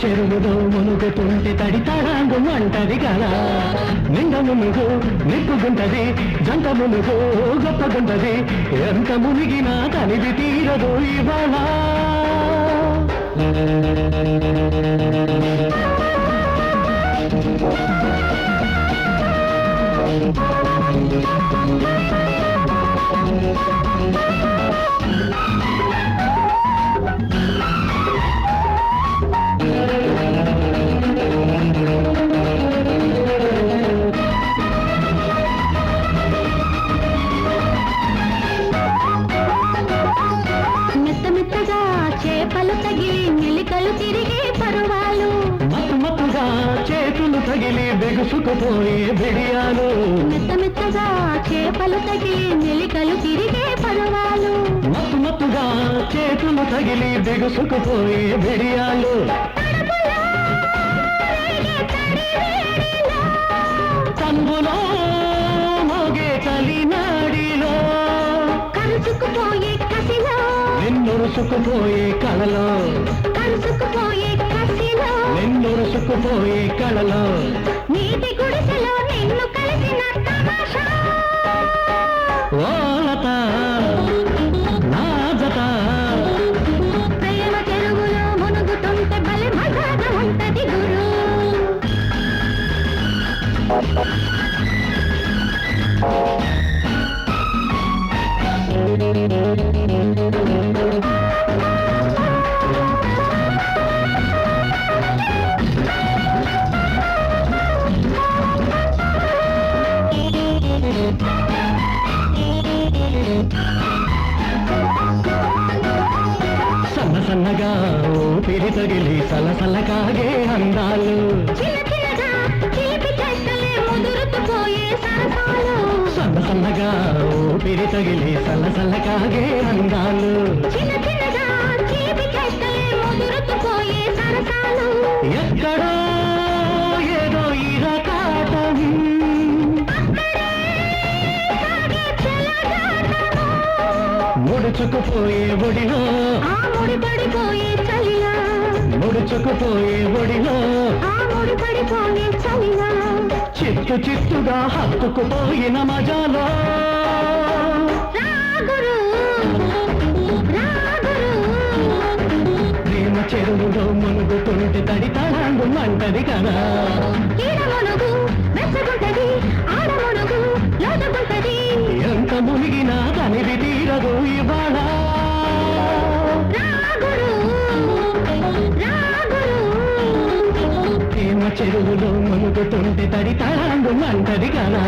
చెరువులో మునుగుతుంటే తడి తడాంగు అంటది కదా నిండ మునుగు నిప్పుగుంటది జంట మునుగు గొప్పగుంటది ఎంత మునిగినా తనివి తీరదు ఇవాళ. చేపలు తగిలి మెలికలు తిరిగే పరువాలు. మత్తు మత్తుగా చేతులు తగిలి బెగుసుకుపోయే బిడియాలు. మెత్త మెత్తగా చేపలు తగిలి మెలికలు తిరిగే పరువాలు. మత్తు మత్తుగా చేతులు తగిలి బెగుసుకుపోయే బిడియాలు. తడుపులో నిన్నురుసుకుపోయే కళలో కరుచుకుపోయే కసిలో. నిన్నురుసుకుపోయే కళలో నీటి గుడిసెలో నిన్ను సన్న సన్నగా ఊపిరి తగిలి సలసలకాగే అందాలు. సన్న సన్నగా ఊపిరి తగిలి సలసలకాగే అందాలు. ముడుచుకుపోయే ఒడిలో. ఆ ముడి పడిపోయే చలిలా. ముడుచుకుపోయే ఒడిలో. ఆ ముడి పడిపోయే చలిలా. చిత్తు చిత్తుగా హత్తుకుపోయిన మజాలో. ప్రేమ చెరువులో మునుగుతుంటే తడి తడాంగు అంటది కదా. చెరువులో మునుగుతుంటే తడి తడాంగు అంటది కదా